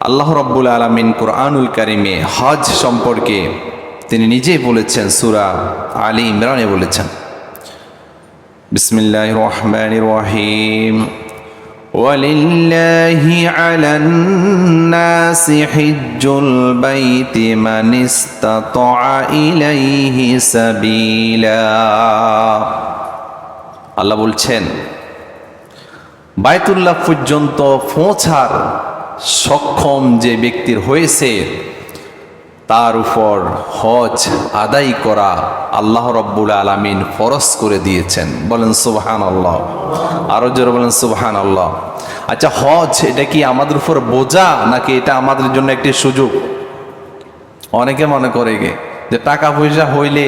আল্লাহ রব্বুল আলমিন কোরআনুল কারিমে হজ সম্পর্কে তিনি নিজেই বলেছেন সুরা আলী ইমরানে বলেছেন বিসমিল্লাহ রহমান রহিম ولله على الناس حج البيت من استطاع إليه سبيلا আল্লাহ বলছেন বায়তুল্লাহ পর্যন্ত পৌঁছার সক্ষম যে ব্যক্তির হয়েছে, তার উপর হজ আদায় করা আল্লাহ রব্বুল আলমিন ফরজ করে দিয়েছেন। বলেন সুবহান আল্লাহ আরও জোরে বলেন সুবহান আল্লাহ আচ্ছা হজ এটা কি আমাদের উপর বোঝা, নাকি এটা আমাদের জন্য একটি সুযোগ? অনেকে মনে করে গে যে টাকা পয়সা হইলে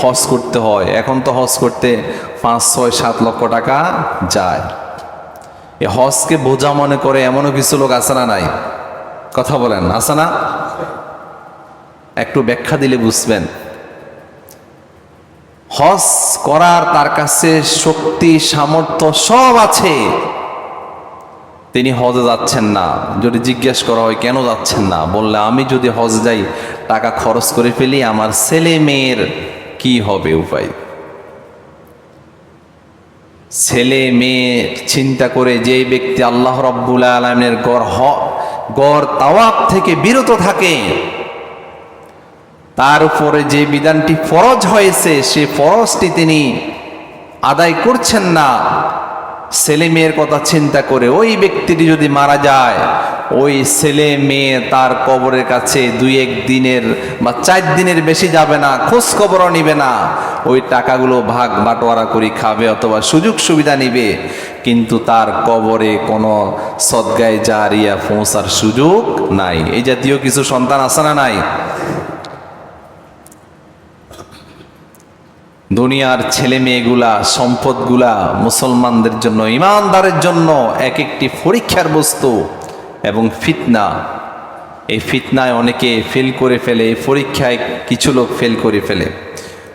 হজ করতে হয়, এখন তো হজ করতে পাঁচ, ছয়, সাত লক্ষ টাকা যায়। এ হজকে বোঝা মনে করে এমনও কিছু লোক আছে না নাই। কথা বলেন আছে না একটু ব্যাখ্যা দিলে বুঝবেন। হজ করার তার কাছে শক্তি, সামর্থ্য সব আছে। তিনি হজে যাচ্ছেন না। যদি জিজ্ঞেস করা হয়, কেন যাচ্ছেন না? বললে, আমি যদি হজ যাই, টাকা খরচ করে ফেলি, আমার ছেলে মেয়ের কি হবে উপায়? ছেলে মেয়ে চিন্তা করে যে ব্যক্তি আল্লাহ রব্বুল আলমের গড় হ, গড় তাওয়াব থেকে বিরত থাকে, তার উপরে যে বিধানটি ফরজ হয়েছে, সে ফরজটি তিনি আদায় করছেন না। ছেলে মেয়ের কথা চিন্তা করে ওই ব্যক্তিটি যদি মারা যায় ওই ছেলে মেয়ে তার কবরের কাছে দুই এক দিনের বা চার দিনের বেশি যাবে না, খোঁজ খবরও নিবে না। ওই টাকাগুলো ভাগ বাটোয়ারা করে খাবে অথবা সুযোগ সুবিধা নিবে। কিন্তু তার কবরে কোনো সদ্গায় জারিয়া পৌঁছার সুযোগ নাই। এই জাতীয় কিছু সন্তান আছে না নাই? দুনিয়ার ছেলে মেয়েগুলা, সম্পদগুলা মুসলমানদের জন্য, ইমানদারের জন্য এক একটি পরীক্ষার বস্তু। এবং ফিতনা। এই ফিতনায় অনেকে ফেল করে ফেলে পরীক্ষায় কিছু লোক ফেল করে ফেলে।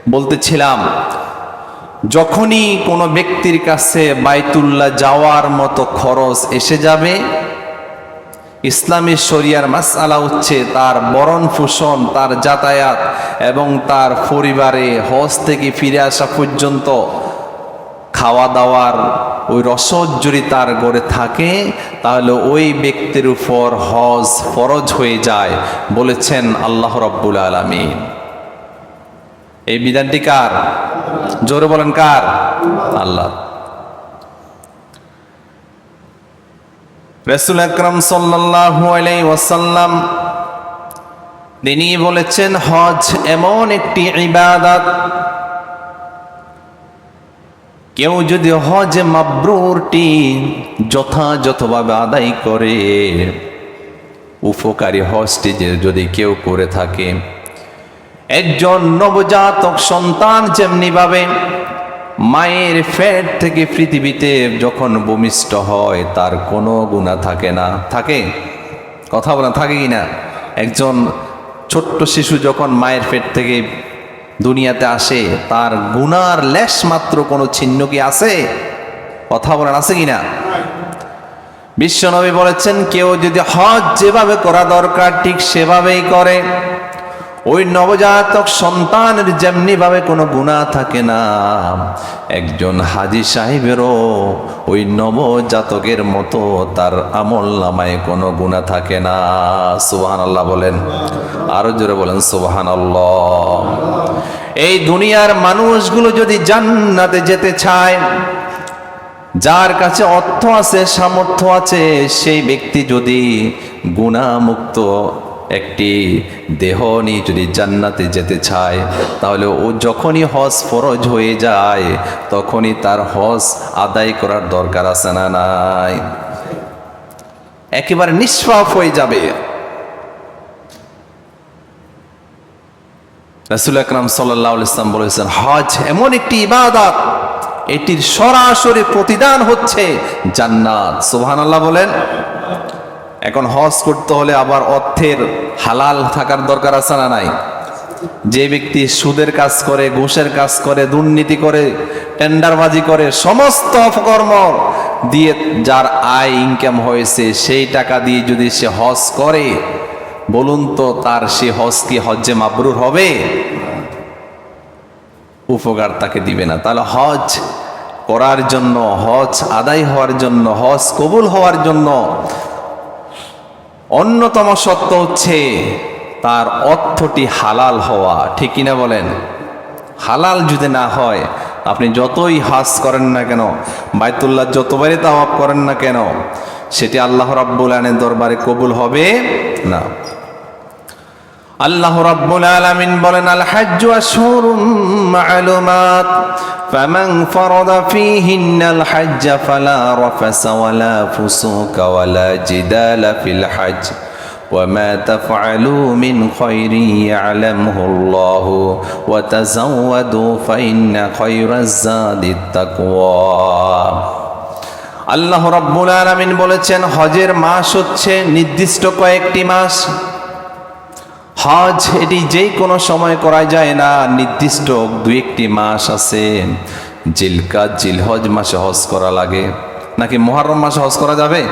বলতেছিলাম, যখনই কোনো ব্যক্তির কাছে বাইতুল্লাহ যাওয়ার মতো খরচ এসে যাবে, ইসলামী শরিয়ার মাসালা হচ্ছে তার বরণ পোষণ, তার যাতায়াত এবং তার পরিবারে হজ থেকে ফিরে আসা পর্যন্ত খাওয়া দাওয়ার ওই রসদ যদি তার গড়ে থাকে, তাহলে ওই ব্যক্তির উপর হজ ফরজ হয়ে যায়, বলেছেন আল্লাহ রব্বুল আলমিন। এই বিধানটি কার? জোরে বলেন কার? আল্লাহ। রসুল আকরম সাল্লাহু আলাই ওয়াসাল্লাম তিনি বলেছেন, হজ এমন একটি ইবাদত কেউ যদি হজ মাবরুরটি যথাযথভাবে আদায় করে, উপকারী হজটি যদি কেউ করে থাকে, একজন নবজাতক সন্তান যেমনি ভাবে মায়ের ফ্যাট থেকে পৃথিবীতে যখন ভূমিষ্ঠ হয়, তার কোনো গুণা থাকে না। থাকে? কথা বলা থাকে কি না? একজন ছোট্ট শিশু যখন মায়ের পেট থেকে দুনিয়াতে আসে, তার গুনার লেশ মাত্র কোনো চিহ্ন কি আছে? কথা বলেন আছে কি না বিশ্বনবী বলেছেন, কেউ যদি হজ যেভাবে করা দরকার, ঠিক সেভাবেই করে। ওই নবজাতক সন্তানের যেমনি ভাবে কোনো গুণা থাকে না। একজন হাজি সাহেবেরও ওই নবজাতকের মতো তার আমল নামায় কোনো গুণা থাকে না। সুবাহান আল্লাহ বলেন। আরও জোরে বলেন সুবাহান আল্লাহ এই দুনিয়ার মানুষগুলো যদি জান্নাতে যেতে চায়, যার কাছে অর্থ আছে, সামর্থ্য আছে, সেই ব্যক্তি যদি গুণামুক্ত একটি দেহ নিয়ে যদি জান্নাতে যেতে চায়, তাহলে ও যখনই হজ ফরজ হয়ে যায়, তখনই তার হজ আদায় করার দরকার আছে না নাই? একেবারে নিষ্পাপ হয়ে যাবে। রাসুল আকরাম সাল্লাহ ইসলাম বলেছেন, হজ এমন একটি ইবাদত, এটির সরাসরি প্রতিদান হচ্ছে জান্নাত। সুবহান আল্লাহ বলেন, এখন হজ করতে হলে আবার অর্থের হালাল থাকার দরকার আছে না নাই? যে ব্যক্তি সুদের কাজ করে, ঘুষের কাজ করে, দুর্নীতি করে, টেন্ডারবাজি করে, সমস্ত অপকর্ম দিয়ে যার আয় ইনকাম হয়েছে, সেই টাকা দিয়ে যদি সে হজ করে বলুন তো, তার সে হজ কি হজ্জে মাবরুর হবে? উপকার তাকে দিবে না। তাহলে হজ করার জন্য, হজ আদায় হওয়ার জন্য, হজ কবুল হওয়ার জন্য অন্যতম সত্য হচ্ছে, তার অর্থটি হালাল হওয়া। ঠিক কিনা বলেন? হালাল যদি না হয়, আপনি যতই হাস করেন না কেন, বাইতুল্লাহ যতবারই তাওয়াব করেন না কেন, সেটি আল্লাহ রাব্বুল আলামিনের দরবারে কবুল হবে না। আল্লাহ রাব্বুল আলামিন বলেন আল হাজ্জু আশহুরুম মা'লুমাত ফামান ফারাদা ফীহিন্নাল হাজ্জ ফালা রাফাসা ওয়ালা ফুসুকা ওয়ালা জিদালা ফিল হজ্জ وما تفعلوا من خير يعلمه الله وتزودوا فإن خير الزاد التقوى আল্লাহ রাব্বুল আলামিন বলেছেন হজের মাস হচ্ছে নির্দিষ্ট কয়েকটি মাস হজ এটি যে কোনো সময় করা যায় না। নির্দিষ্ট দু একটি মাস আছে। জিলকাত, জিলহজ মাসে হজ করা লাগে। নাকি মহরম মাসে হজ করা যাবে?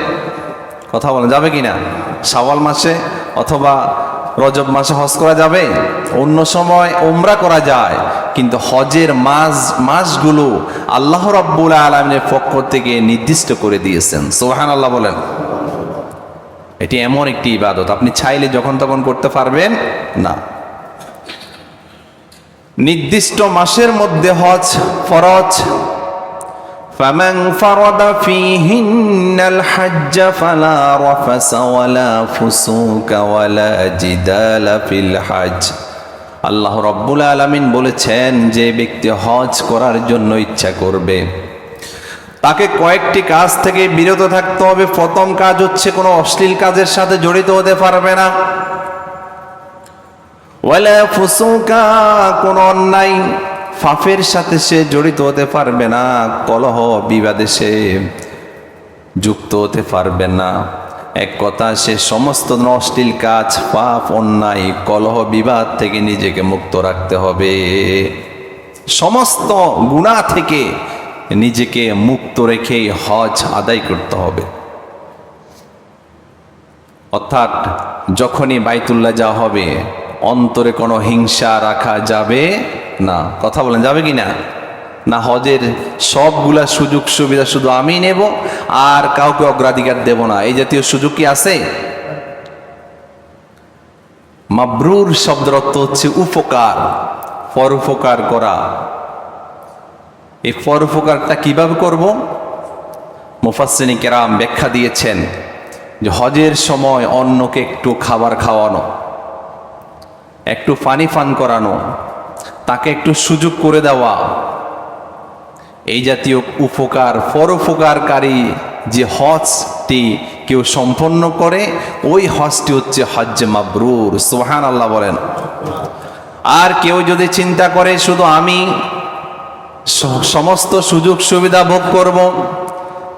কথা বলেন, যাবে কি না শাওয়াল মাসে অথবা রজব মাসে হজ করা যাবে? অন্য সময় ওমরা করা যায়। কিন্তু হজের মাস, মাসগুলো আল্লাহ রাব্বুল আলমিনের পক্ষ থেকে নির্দিষ্ট করে দিয়েছেন। সোহান আল্লাহ বলেন। এটি এমন একটি ইবাদত আপনি চাইলে যখন তখন করতে পারবেন না নির্দিষ্ট মাসের মধ্যে হজ ফরজ فمن فرض فيهن الحج فلا رفس ولا فسوق ولا جدال في الحج আল্লাহ রব্বুল আলামিন বলেছেন যে ব্যক্তি হজ করার জন্য ইচ্ছা করবে তাকে কয়েকটি কাজ থেকে বিরত থাকতে হবে। প্রথম কাজ হচ্ছে কোনো অশ্লীল কাজের সাথে জড়িত হতে পারবে না। ফুসুকা, কোনো অন্যায় ফাফের সাথে সে জড়িত হতে পারবে না। কলহ বিবাদে সে যুক্ত হতে পারবে না। এক কথা, সে সমস্ত অশ্লীল কাজ, পাপ, অন্যায়, কলহ বিবাদ থেকে নিজেকে মুক্ত রাখতে হবে। সমস্ত গুণা থেকে নিজেকে মুক্ত রেখেই হজ আদায় করতে হবে। অর্থাৎ যখনই বাইতুল্লাহ যাওয়া হবে, অন্তরে কোনো হিংসা রাখা যাবে না। কথা বলেন, যাবে কি না? না, হজের সবগুলা সুযোগ সুবিধা শুধু আমি নেব আর কাউকে অগ্রাধিকার দেব না। এই জাতীয় সুযোগ কি আছে? মাবরুর শব্দের অর্থ হচ্ছে উপকার, পরোপকার করা। এই পরোপকারটা কীভাবে করব? মুফাসিনী কেরাম ব্যাখ্যা দিয়েছেন যে হজের সময় অন্যকে একটু খাবার খাওয়ানো, একটু পানি ফান করানো, তাকে একটু সুযোগ করে দেওয়া, এই জাতীয় উপকার পরোপকারকারী যে হজটি কেউ সম্পন্ন করে, ওই হজটি হচ্ছে হজ্জে মাবরুর সোহান আল্লাহ বলেন। আর কেউ যদি চিন্তা করে শুধু আমি সমস্ত সুযোগ সুবিধা ভোগ করব।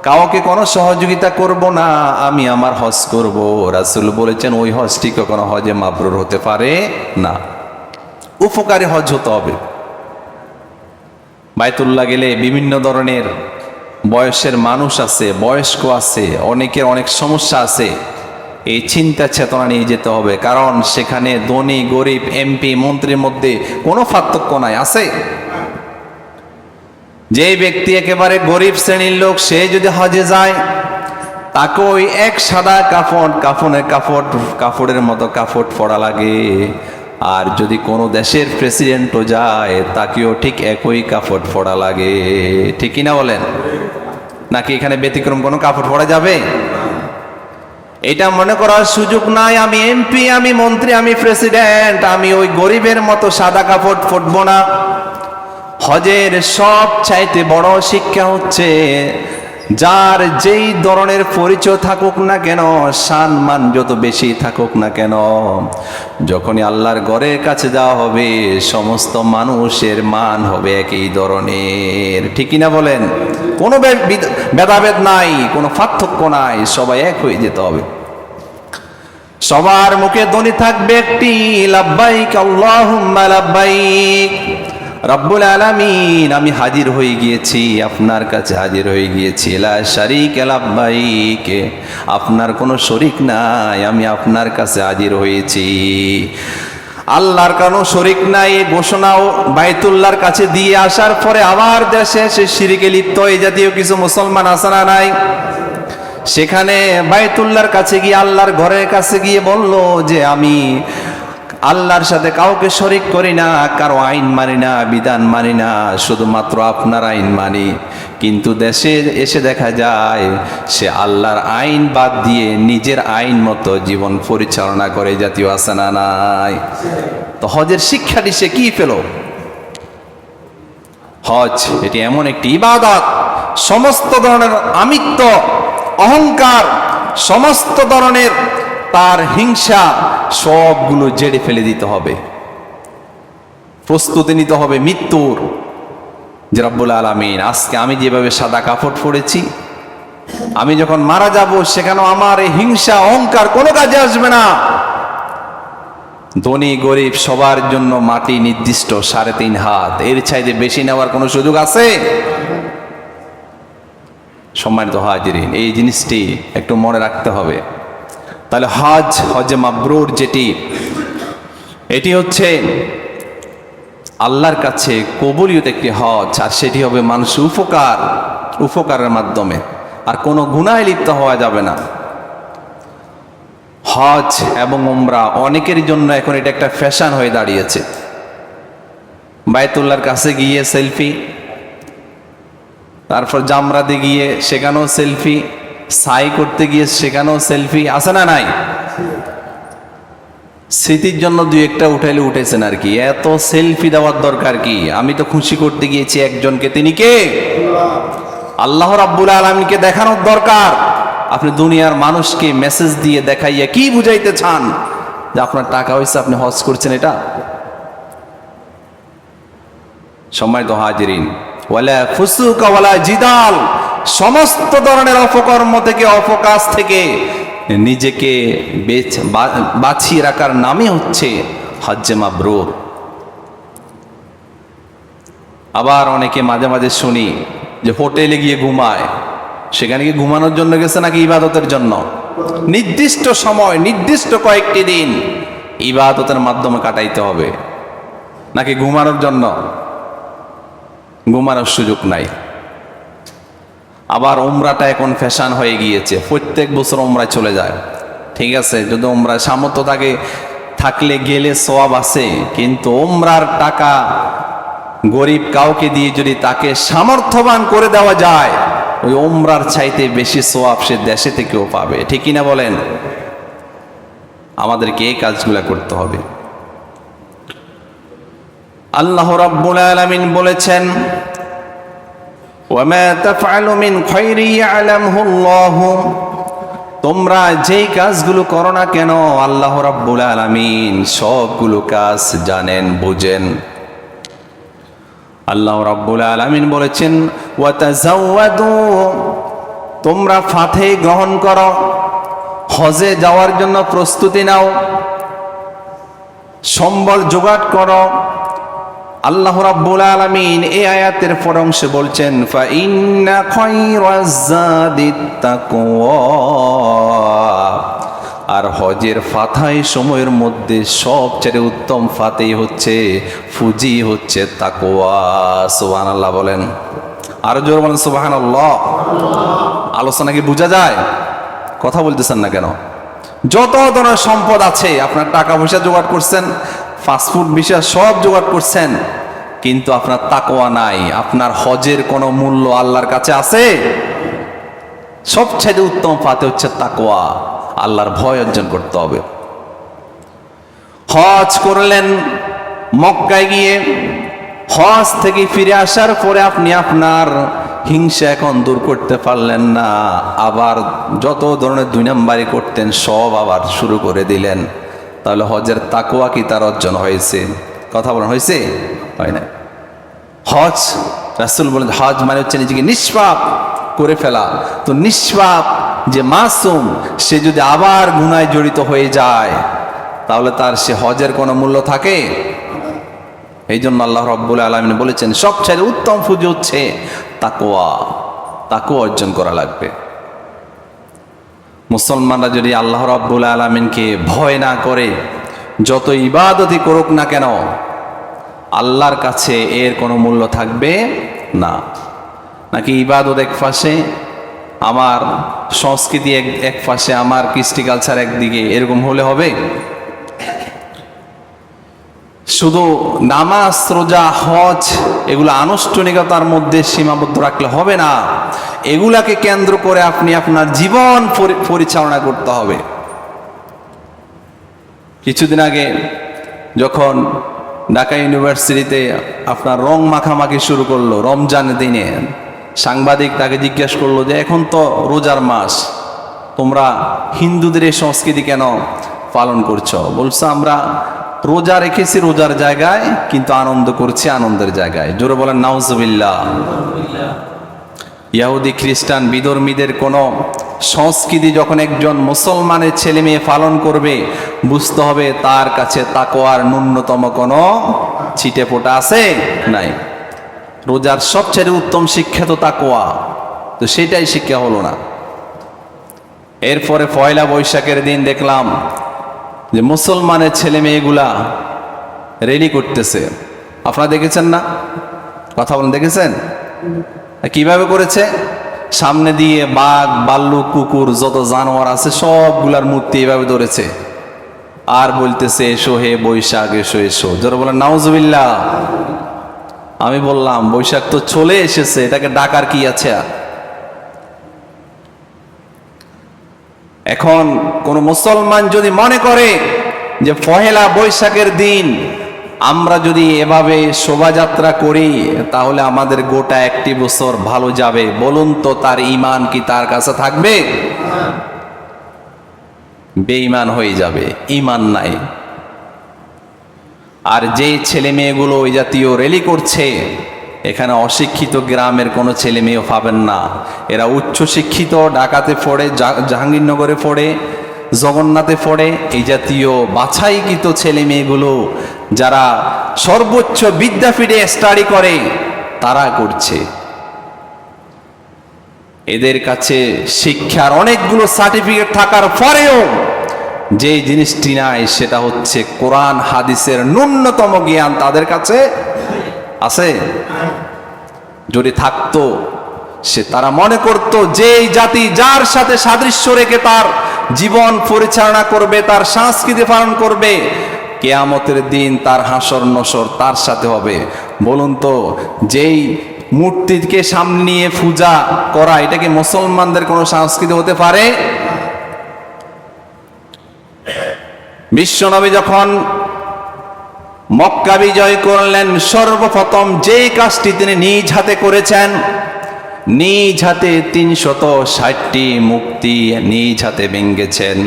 কাউকে কোনো সহযোগিতা করব না, আমি আমার হজ করব। রাসুল বলেছেন, ওই হজটি কখনো হজে মাবরুর হতে পারে না। উপকারী হজ হতে হবে। বাইতুল্লাহ গেলে বিভিন্ন ধরনের বয়সের মানুষ আছে, বয়স্ক আছে, অনেকের অনেক সমস্যা আছে। এই চিন্তা চেতনা নিয়ে যেতে হবে, কারণ সেখানে ধনী, গরিব, এমপি, মন্ত্রীর মধ্যে কোনো পার্থক্য নাই, আছে? যে ব্যক্তি একেবারে গরিব শ্রেণির লোক, সে যদি হজে যায়, তাকে ওই এক সাদা কাপড় কাফনের কাপড় কাপড়ের মতো কাপড় পরা লাগে। আর যদি কোনো দেশের প্রেসিডেন্টও যায়, তাকেও ঠিক একই কাপড় পরা লাগে। ঠিক না বলেন? নাকি এখানে ব্যতিক্রম কোনো কাপড় পরা যাবে? এটা মনে করার সুযোগ নাই, আমি এমপি, আমি মন্ত্রী, আমি প্রেসিডেন্ট, আমি ওই গরিবের মতো সাদা কাপড় ফুটবো না। হজের সব চাইতে বড় শিক্ষা হচ্ছে, যার যেই ধরনের পরিচয় থাকুক না কেন, সম্মান যত বেশি থাকুক না কেন, যখনই আল্লাহর ঘরের কাছে যাওয়া হবে, সমস্ত মানুষের মান হবে একই ধরনের। ঠিকই না বলেন? কোনো ভেদাভেদ নাই, কোনো পার্থক্য নাই, সবাই এক হয়ে যেতে হবে। সবার মুখে ধ্বনি থাকবে একটি, লাব্বাইক আল্লাহুম্মা লাব্বাইক। রব্বুল আলামিন, আমি হাজির হয়ে গিয়েছি, আপনার কাছে হাজির হয়ে গিয়েছি। এলা শারিক লাব্বাইকে, আপনার কোনো শরিক নাই, আমি আপনার কাছে হাজির হয়েছি। আল্লাহর কোনো শরিক নাই, ঘোষণাও বাইতুল্লাহর কাছে দিয়ে আসার পরে আবার দেশে সে শিরিকে লিপ্ত এই জাতীয় কিছু মুসলমান আসানা নাই? সেখানে বাইতুল্লাহর কাছে গিয়ে, আল্লাহর ঘরের কাছে গিয়ে বলল যে, আমি আল্লাহর সাথে কাউকে শরিক করি না, কারও আইন মানি না, বিধান মানি না, শুধুমাত্র আপনার আইন মানি। কিন্তু দেশে এসে দেখা যায়, সে আল্লাহর আইন বাদ দিয়ে নিজের আইন মতো জীবন পরিচালনা করে, জাতীয় আসানা নাই। তো হজের শিক্ষাটি সে কি পেল? হজ, এটি এমন একটি ইবাদত। সমস্ত ধরনের আমিত্ব, অহংকার, সমস্ত ধরনের তার হিংসা সবগুলো জেড়ে ফেলে দিতে হবে। প্রস্তুতি নিতে হবে মৃত্যুর। যে রব্বুল আলমিন, আজকে আমি যেভাবে সাদা কাপড় পরেছি, আমি যখন মারা যাব, সেখানেও আমার এই হিংসা, অহংকার কোনো কাজে আসবে না। ধনী, গরিব, সবার জন্য মাটি নির্দিষ্ট, সাড়ে তিন হাত। এর চাইতে বেশি নেওয়ার কোনো সুযোগ আছে? সম্মানিত হাজিরিন, এই জিনিসটি একটু মনে রাখতে হবে। তাহলে হজ, হজে মাবরুর যেটি, এটি হচ্ছে আল্লাহর কাছে কবুলিয়ত একটি হজ, আর সেটি হবে মানুষ উপকার, উপকারের মাধ্যমে। আর কোনো গুণায় লিপ্ত হওয়া যাবে না। হজ এবং উমরা অনেকের জন্য এখন এটা একটা ফ্যাশন হয়ে দাঁড়িয়েছে। বায়তুল্লাহর কাছে গিয়ে সেলফি, তারপর জামরাতে গিয়ে সেখানেও সেলফি সাই করতে গিয়ে সেখানেও সেলফি আছে না নাই? স্মৃতির জন্য দুই একটা উঠাইলে উঠেছেন আর কি। এত সেলফি দেওয়ার দরকার কি? আমি তো খুশি করতে গিয়েছি একজনকে। তিনি কে? আল্লাহ রাব্বুল আলমীকে দেখানোর দরকার। আপনি দুনিয়ার মানুষকে মেসেজ দিয়ে দেখাইয়া কি বুঝাইতে চান? যে আপনার টাকা হয়েছে আপনি হজ করছেন এটা? সম্মানিত হাজিরিন, ওয়ালা ফুসুক ওয়ালা জিদাল। সমস্ত ধরনের অপকর্ম থেকে, অপকাশ থেকে নিজেকে বেছ- বা- বাঁচিয়ে রাখার নামই হচ্ছে হজ্জে মাবরুর। আবার অনেকে মাঝে মাঝে শুনি যে হোটেলে গিয়ে ঘুমায়, সেখানে গিয়ে ঘুমানোর জন্য গেছে নাকি ইবাদতের জন্য? নির্দিষ্ট সময়, নির্দিষ্ট কয়েকটি দিন ইবাদতের মাধ্যমে কাটাইতে হবে। নাকি ঘুমানোর জন্য? ঘুমানোর সুযোগ নাই। আবার ওমরাটা এখন ফ্যাশন হয়ে গিয়েছে। প্রত্যেক বছর ওমরায় চলে যায়। ঠিক আছে? যদি ওমরায় সামর্থ্য থাকে, থাকলে গেলে সওয়াব আছে। কিন্তু ওমরার টাকা গরিব কাউকে দিয়ে যদি তাকে সামর্থ্যবান করে দেওয়া যায়, ওই ওমরার চাইতে বেশি সোয়াব সে দেশে থেকেও পাবে। ঠিক কিনা বলেন? আমাদেরকে এই কাজগুলা করতে হবে। আল্লাহ রাব্বুল আলামিন বলেছেন ওয়ামা তাফআলু মিন খায়রি ইয়ালামহু আল্লাহ তোমরা যেই কাজগুলো করো না কেন, আল্লাহ রাব্বুল আলামিন সবগুলো কাজ জানেন, বুঝেন। আল্লাহ রাব্বুল আলামিন বলেছেন ওয়া ওয়াতাজাওয়াদু তোমরা ফাথে গ্রহণ করো, হজে যাওয়ার জন্য প্রস্তুতি নাও, সম্বল জোগাড় করো আল্লাহ রাব্বুল আলামিন এই আয়াতের পর অংশে বলছেন, ফা ইন্না খায়রাজ জাদিত তাকওয়া আর হজের ফাথাই সময়ের মধ্যে সবচেয়ে উত্তম ফাতেই হচ্ছে, ফুজি হচ্ছে তাকওয়া। সুবহানাল্লাহ বলেন। আরও জোর বলেন, সুবহানাল্লাহ। আলোচনা কি বোঝা যায়? কথা বলতেছেন না কেন? যত ধরনের সম্পদ আছে, আপনার টাকা পয়সা জোগাড় করছেন ফাস্টফুড বিষয় সব জোগাড় করছেন, কিন্তু আপনার তাকোয়া নাই, আপনার হজের কোনো মূল্য আল্লাহর কাছে আছে? সবচেয়ে উত্তম পাতে হচ্ছে তাকোয়া আল্লাহর ভয় অর্জন করতে হবে। হজ করলেন মক্কায় গিয়ে, হজ থেকে ফিরে আসার পরে আপনি আপনার হিংসা এখন দূর করতে পারলেন না, আবার যত ধরনের দুই নাম্বারি করতেন, সব আবার শুরু করে দিলেন। তাহলে হজের তাকুয়া কি তার অর্জন হয়েছে? কথা বলেন হয়েছে? হয় না হজ, রাসুল বলেন, হজ মানে হচ্ছে নিজেকে নিষ্পাপ করে ফেলা। তো নিষ্পাপ যে মাসুম, সে যদি আবার গুনায় জড়িত হয়ে যায়, তাহলে তার সে হজের কোনো মূল্য থাকে? এই জন্য আল্লাহ রব্বুল আলমিন বলেছেন সবচেয়ে উত্তম পুজো হচ্ছে তাকোয়া তাকুয়া অর্জন করা লাগবে। মুসলমানরা যদি আল্লাহ রব্বুল আলমিনকে ভয় না করে, যত ইবাদতই করুক না কেন, আল্লাহর কাছে এর কোনো মূল্য থাকবে না। নাকি ইবাদত এক পাশে, আমার সংস্কৃতি এক এক পাশে, আমার কৃষ্টি কালচার একদিকে, এরকম হলে হবে? শুধু নামাজ, রোজা, হজ, এগুলো আনুষ্ঠানিকতার মধ্যে সীমাবদ্ধ রাখলে হবে না। এগুলাকে কেন্দ্র করে আপনি আপনার জীবন পরি- পরিচালনা করতে হবে। কিছুদিন আগে যখন ঢাকা ইউনিভার্সিটিতে আপনার রং মাখামাখি শুরু করল রমজান দিনে, সাংবাদিক তাকে জিজ্ঞেস করল যে, এখন তো রোজার মাস, তোমরা হিন্দুদের এই সংস্কৃতি কেন পালন করছ? বলছো, আমরা রোজা রেখেছি রোজার জায়গায়, কিন্তু আনন্দ করছি আনন্দের জায়গায়। জোরে বলেন নাউজবিল্লা ইয়াহুদি খ্রিস্টান বিধর্মীদের কোনো সংস্কৃতি যখন একজন মুসলমানের ছেলে মেয়ে পালন করবে, বুঝতে হবে তার কাছে তাকোয়ার ন্যূনতম কোনো ছিটে ফোটা আছে নাই। রোজার সবচেয়ে উত্তম শিক্ষা তো তাকোয়া তো সেটাই শিক্ষা হলো না। এরপরে পয়লা বৈশাখের দিন দেখলাম যে মুসলমানের ছেলে মেয়েগুলা রেলি করতেছে। আপনারা দেখেছেন না? কথা বলেন, দেখেছেন? কীভাবে করেছে? সামনে দিয়ে বাঘ বাল্লুক কুকুর, যত জানোয়ার আছে, সবগুলার মূর্তি এভাবে ধরেছে। আর বলতেছে, এসো হে বৈশাখ, এসো এসো। যারা বলেন, নাউজুবিল্লাহ। আমি বললাম, বৈশাখ তো চলে এসেছে, এটাকে ডাকার কি আছে আর? এখন কোন মুসলমান যদি মনে করে যে পহেলা বৈশাখের দিন আমরা যদি এভাবে শোভাযাত্রা করি, তাহলে আমাদের গোটা একটি বছর ভালো যাবে। বলুন তো তার ইমান কি তার কাছে থাকবে? বেঈমান হয়ে যাবে ইমান নাই। আর যে ছেলে মেয়েগুলো ওই জাতীয় রেলি করছে এখানে অশিক্ষিত গ্রামের কোনো ছেলে মেয়েও পাবেন না। এরা উচ্চ শিক্ষিত, ঢাকাতে পড়ে জাহাঙ্গীরনগরে পড়ে, জগন্নাথে পড়ে। এই জাতীয় বাছাইকৃত ছেলে মেয়েগুলো যারা সর্বোচ্চ বিদ্যাপীঠে স্টাডি করে, তারা করছে। এদের কাছে শিক্ষার অনেকগুলো সার্টিফিকেট থাকার পরেও যে জিনিসটি নাই, সেটা হচ্ছে কোরআন, হাদিসের ন্যূনতম জ্ঞান তাদের কাছে আছে? যদি থাকতো, সে তারা মনে করত যে জাতি যার সাথে সাদৃশ্য রেখে তার জীবন পরিচালনা করবে, তার সংস্কৃতি পালন করবে, কেয়ামতের দিন তার হাসর নসর তার সাথে হবে। বলুন তো, যেই মূর্তিকে সামনে নিয়ে পূজা করা, এটা কি মুসলমানদের কোনো সংস্কৃতি হতে পারে? বিশ্বনবী যখন মক্কা বিজয় করলেন। সর্বপ্রথম যেই কাজটি তিনি নিজ হাতে করেছেন, নিজ হাতে তিনশত ষাটটি মুক্তি নিজ হাতে ভেঙ্গেছেন।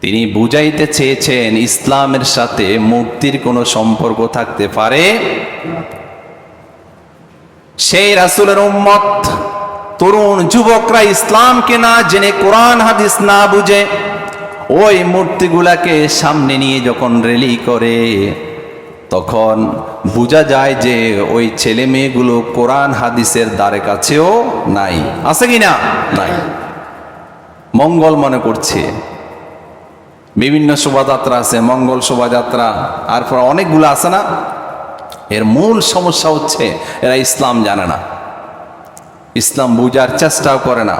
তিনি বুঝাইতে চেয়েছেন, ইসলামের সাথে মুক্তির কোনো সম্পর্ক থাকতে পারে? সেই রাসুলের উম্মত, তরুণ যুবকরা ইসলামকে না জেনে কোরআন, হাদিস না বুঝে ওই মূর্তিগুলাকে সামনে নিয়ে যখন রেলি করে, তখন বোঝা যায় যে ওই ছেলে মেয়েগুলো কোরআন হাদিসের দ্বারে কাছেও নাই। আছে কি না? নাই। মঙ্গল মনে করছে। বিভিন্ন শোভাযাত্রা আছে, মঙ্গল শোভাযাত্রা। আর পর অনেকগুলো আছে না? এর মূল সমস্যা হচ্ছে এরা ইসলাম জানে না। ইসলাম বুঝার চেষ্টাও করে না।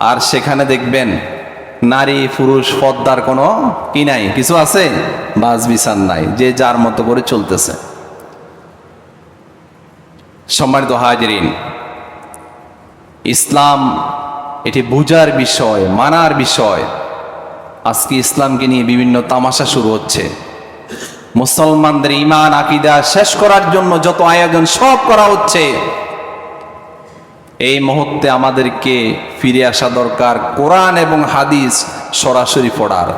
আর সেখানে দেখবেন নারী, পুরুষ পদ্মার কোনো কি নাই? কিছু আছে? বাস বিচার নাই, যে যার মতো করে চলতেছে। সম্মানিত হাজরিন, ইসলাম এটি বুজার বিষয়, মানার বিষয়। আজকে ইসলামকে নিয়ে বিভিন্ন তামাশা শুরু হচ্ছে। মুসলমানদের ইমান আকিদা শেষ করার জন্য যত আয়োজন সব করা হচ্ছে। এই মুহূর্তে আমাদেরকে ফিরে আসা দরকার কোরআন এবং হাদিস সরাসরি পড়ার।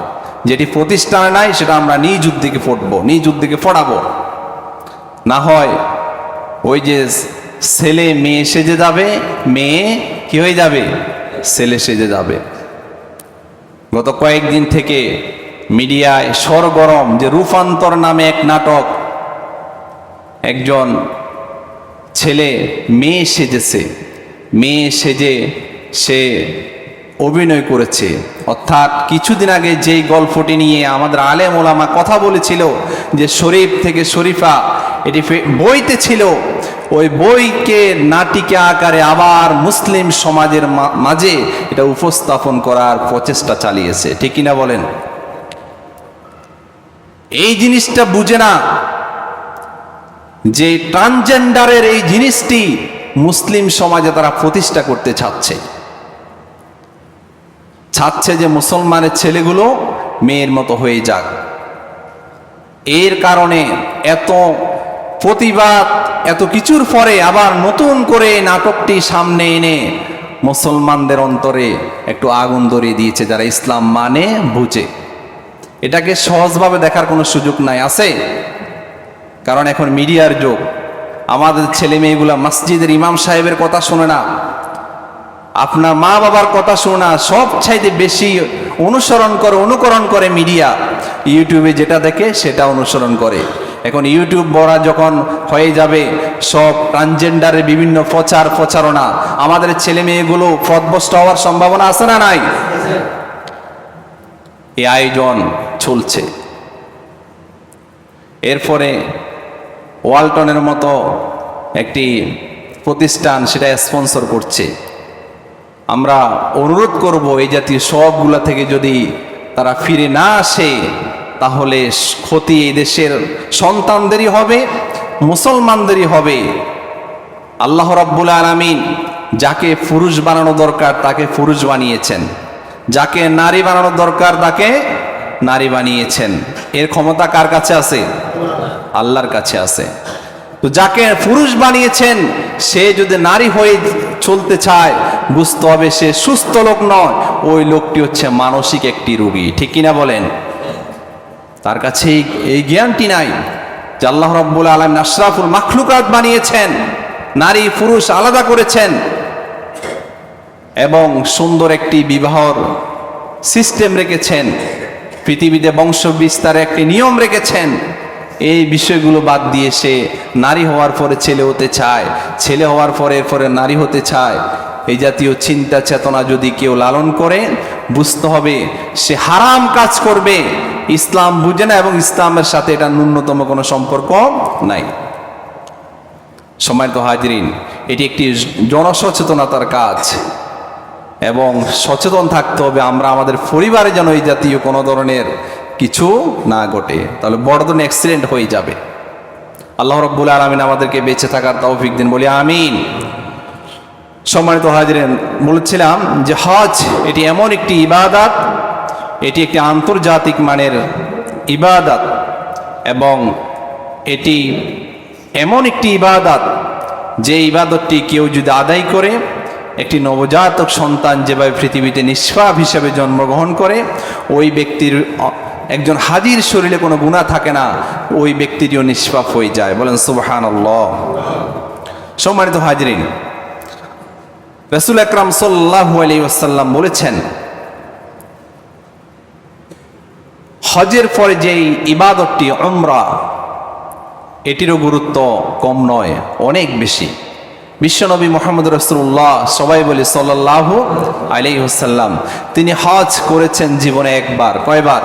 যেটি প্রতিষ্ঠানে নাই, সেটা আমরা নিজ উদ্দিকে পড়ব, নিজ উদ্দিকে পড়াবো। না হয় ওই যে ছেলে মেয়ে সেজে যাবে, মেয়ে কি হয়ে যাবে? ছেলে সেজে যাবে। গত কয়েকদিন থেকে মিডিয়ায় সরগরম যে রূপান্তর নামে এক নাটক, একজন ছেলে মেয়ে সেজেছে। মেয়ে সেজে সে অভিনয় করেছে। অর্থাৎ কিছুদিন আগে যেই গল্পটি নিয়ে আমাদের আলেম ওলামা কথা বলেছিল যে শরীফ থেকে শরীফা, এটি বইতে ছিল, ওই বইকে নাটিকা আকারে আবার মুসলিম সমাজের মাঝে এটা উপস্থাপন করার প্রচেষ্টা চালিয়েছে। ঠিক কিনা বলেন? এই জিনিসটা বুঝে না যে ট্রান্সজেন্ডারের এই জিনিসটি মুসলিম সমাজে তারা প্রতিষ্ঠা করতে চাচ্ছে। চাচ্ছে যে মুসলমানের ছেলেগুলো মেয়ের মতো হয়ে যাক। এর কারণে এত প্রতিবাদ, এত কিছুর পরে আবার নতুন করে নাটকটি সামনে এনে মুসলমানদের অন্তরে একটু আগুন ধরিয়ে দিয়েছে যারা ইসলাম মানে বুঝে। এটাকে সহজভাবে দেখার কোনো সুযোগ নাই, আছে? কারণ এখন মিডিয়ার যুগ। আমাদের ছেলে মেয়েগুলা মসজিদের ইমাম সাহেবের কথা শোনে না, আপনার মা বাবার কথা শোনে সব চাইতে বেশি অনুসরণ করে, অনুকরণ করে মিডিয়া। ইউটিউবে যেটা দেখে সেটা অনুসরণ করে। এখন ইউটিউব বড়া যখন হয়ে যাবে, সব ট্রান্সজেন্ডারের বিভিন্ন প্রচার প্রচারণা। আমাদের ছেলে মেয়েগুলো পথভ্রষ্ট হওয়ার সম্ভাবনা আছে না নাই? এই আয়োজন চলছে। এরপরে ওয়ালটনের মতো একটি প্রতিষ্ঠান সেটা স্পন্সর করছে। আমরা অনুরোধ করব এই জাতীয় সবগুলা থেকে যদি তারা ফিরে না আসে, তাহলে ক্ষতি এই দেশের সন্তানদেরই হবে, মুসলমানদেরই হবে। আল্লাহ রাব্বুল আলামিন যাকে পুরুষ বানানো দরকার, তাকে পুরুষ বানিয়েছেন। যাকে নারী বানানো দরকার, তাকে নারী বানিয়েছেন। এর ক্ষমতা কার কাছে আছে? আল্লাহর কাছে আছে। তো যাকে পুরুষ বানিয়েছেন, সে যদি নারী হয়ে চলতে চায়, বুঝতে হবে সে সুস্থ লোক নয়। ওই লোকটি হচ্ছে মানসিক একটি রোগী। ঠিক কিনা বলেন? তার কাছে এই- জ্ঞানটি নাই যে আল্লাহ রব্বুল আলম আশরাফুল মাখলুকাত বানিয়েছেন, নারী পুরুষ আলাদা করেছেন, এবং সুন্দর একটি বিবাহর সিস্টেম রেখেছেন, পৃথিবীতে বংশ বিস্তারে একটি নিয়ম রেখেছেন। এই বিষয়গুলো বাদ দিয়ে সে নারী হওয়ার পরে ছেলে হতে চায়, ছেলে হওয়ার পরে এরপরে নারী হতে চায়। এই জাতীয় চিন্তা চেতনা যদি কেউ লালন করে, বুঝতে হবে সে হারাম কাজ করবে। ইসলাম বুঝে না এবং ইসলামের সাথে এটা ন্যূনতম কোনো সম্পর্ক নাই। সময় তো হাজরিন, এটি একটি জনসচেতনতার কাজ এবং সচেতন থাকতে হবে আমরা আমাদের পরিবারে যেন এই জাতীয় কোনো ধরনের কিছু না ঘটে, তাহলে বড় ধরনের অ্যাক্সিডেন্ট হয়ে যাবে। আল্লাহ রব্বুল আলমিন আমাদেরকে বেঁচে থাকার তৌফিক দিন, বলি আমিন। সম্মানিত হাজিরেন, বলেছিলাম যে হজ, এটি এমন একটি ইবাদাত, এটি একটি আন্তর্জাতিক মানের ইবাদাত, এবং এটি এমন একটি ইবাদাত যে ইবাদতটি কেউ যদি আদায় করে, একটি নবজাতক সন্তান যেভাবে পৃথিবীতে নিষ্পাপ হিসেবে জন্মগ্রহণ করে, ওই ব্যক্তির একজন হাজির শরীরে কোনো গুণা থাকে না, ওই ব্যক্তিটিও নিষ্পাপ হয়ে যায়। বলেন সুবহান সম্মানিত হাজরিন, রসুল আকরাম সাল্লাহ আলী ওসাল্লাম বলেছেন, হজের পরে যেই ইবাদতটি, উমরা, এটিরও গুরুত্ব কম নয়, অনেক বেশি। বিশ্বনবী মোহাম্মদ রসুল্লাহ সবাই বলি সাল্লাহ আলি তিনি হজ করেছেন জীবনে একবার, কয়বার?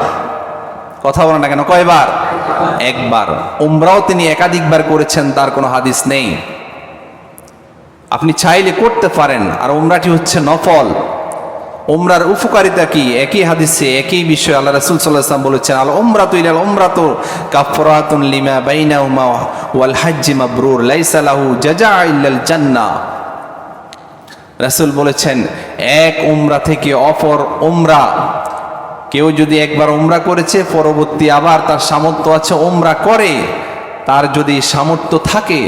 কথা বলেন না কেন? কয়বার? একবার। উমরাও তিনি একাধিকবার করেছেন, তার কোনো হাদিস নেই। আপনি চাইলে করতে পারেন, আর উমরাটি হচ্ছে নফল। উমরার উপকারিতা কি? একই হাদিসে, একই বিষয় আল্লাহ রাসূল ওয়াসাল্লাম বলেছেন আল উমরাতু ইলাল উমরাতু কাফরাতুন লিমা বাইনাহুমা ওয়াল হজ্জ মাবরুর, লাইসা লাহু জাযা ইল্লাল জান্নাহ রাসূল বলেছেন, এক উমরা থেকে অপর উমরা কেউ যদি একবার ওমরা করেছে, পরবর্তী আবার তার সামর্থ্য আছে ওমরা করে, তার যদি সামর্থ্য থাকে,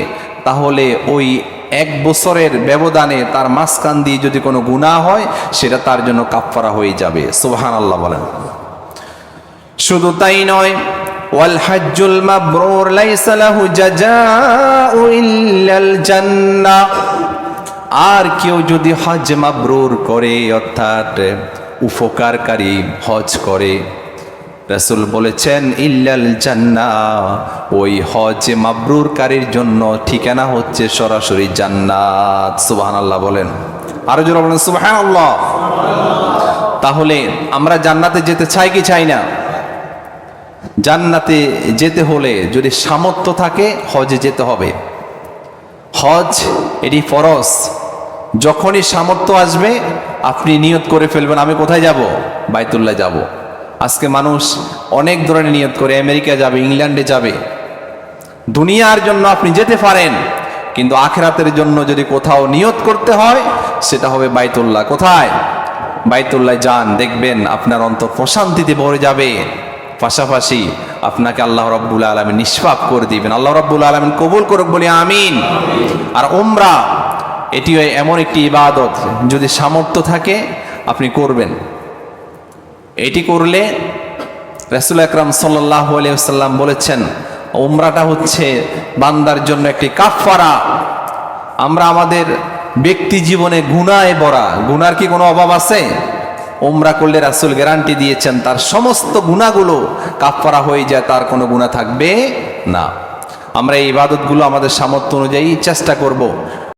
তাহলে ওই এক বছরের ব্যবধানে তার মাঝখান দিয়ে যদি কোনো গুণা হয়, সেটা তার জন্য কাফফারা হয়ে যাবে। সুবহান আল্লাহ বলেন। শুধু তাই নয়, ওয়াল আর কেউ যদি হজ মাবরুর করে, অর্থাৎ উপকারকারী হজ করে। রাসুল বলেছেন, ইল্লাল জান্না ওই হজ মাবরুরকারীর জন্য ঠিকানা হচ্ছে সরাসরি জান্নাত। সুবহানাল্লাহ বলেন। আরও জোরে বলেন, সুবহানাল্লাহ। তাহলে আমরা জান্নাতে যেতে চাই কি চাই না? জান্নাতে যেতে হলে যদি সামর্থ্য থাকে, হজে যেতে হবে। হজ এটি ফরজ। যখনই সামর্থ্য আসবে, আপনি নিয়ত করে ফেলবেন, আমি কোথায় যাব? বাইতুল্লাহ যাব। আজকে মানুষ অনেক ধরনের নিয়ত করে, আমেরিকা যাবে, ইংল্যান্ডে যাবে। দুনিয়ার জন্য আপনি যেতে পারেন, কিন্তু আখেরাতের জন্য যদি কোথাও নিয়ত করতে হয়, সেটা হবে বাইতুল্লাহ। কোথায়? বাইতুল্লাহ যান, দেখবেন আপনার অন্তর প্রশান্তিতে ভরে যাবে। পাশাপাশি আপনাকে আল্লাহ রব্বুল আলমিন নিষ্পাপ করে দিবেন। আল্লাহ রব্বুল আলমিন কবুল করুক, বলি আমিন। আর ওমরা এটিও এমন একটি ইবাদত, যদি সামর্থ্য থাকে, আপনি করবেন। এটি করলে রাসুল আকরাম সাল্লাহ আলিয়াল্লাম বলেছেন, উমরাটা হচ্ছে বান্দার জন্য একটি কাফারা আমরা আমাদের ব্যক্তি জীবনে গুনায় ভরা। গুনার কি কোনো অভাব আছে? উমরা করলে রাসুল গ্যারান্টি দিয়েছেন, তার সমস্ত গুণাগুলো কাফারা হয়ে যায়, তার কোনো গুণা থাকবে না। আমরা এই ইবাদতগুলো আমাদের সামর্থ্য অনুযায়ী চেষ্টা করব।